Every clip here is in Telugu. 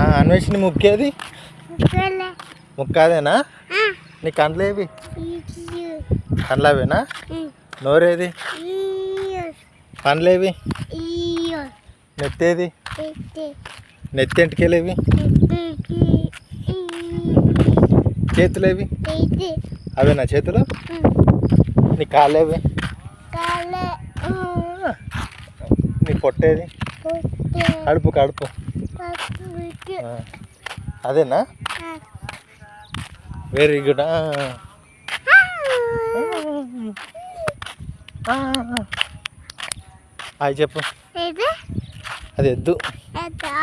అన్వేషణ ముక్కేది ముక్కాదేనా నీ కండ్లేవి కండ్లవేనా? నోరేది? పండ్లేవి? నెత్తేది? నెత్తి. ఎంటికెళ్ళేవి చేతులేవి? అవేనా చేతులు? నీ కాళ్ళేవి? నీ పొట్టేది? కడుపు కడుపు. అదేనా? వెరీ గుడ్ హాయ్ చెప్పు. అది ఎద్దు. అదా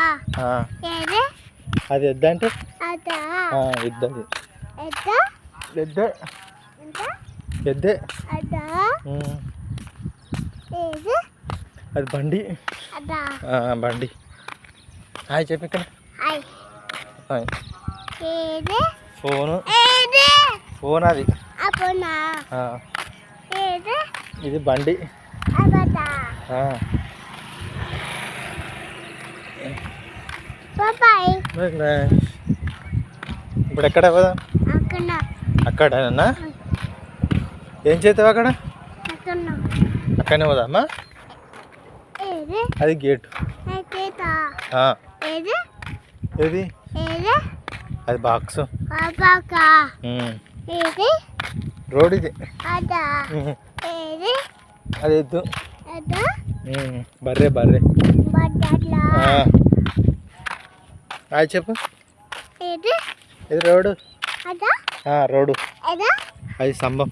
అది ఎద్దు అంటే? అదా? ఎద్దు అది. అదా ఎద్దే. ఎద్దే. అదా? అది బండి. అదా? బండి. హాయ్ చెప్పు ఇక్కడ. హాయ్. హాయ్. ఏది? ఫోను. ఏది? ఫోన్ అది. ఇది బండి. ఇప్పుడు ఎక్కడ పోదా? అక్కడ అక్కడేనా? ఏం చేస్తావు అక్కడ? అక్కడ అక్కడనే పోదామా? ఏది? అది గేట్. ఏది? ఏది? ఏది? అది బాక్స్. రోడ్ ఇది అదా. అది ఎద్దు అదా? బర్రె బర్రె. హాయ్ చెప్పు. ఏది? ఇది అదా? ఆ, రోడ్డు. అదా? అది స్తంభం.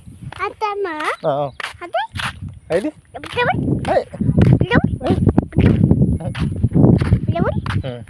అది? Okay.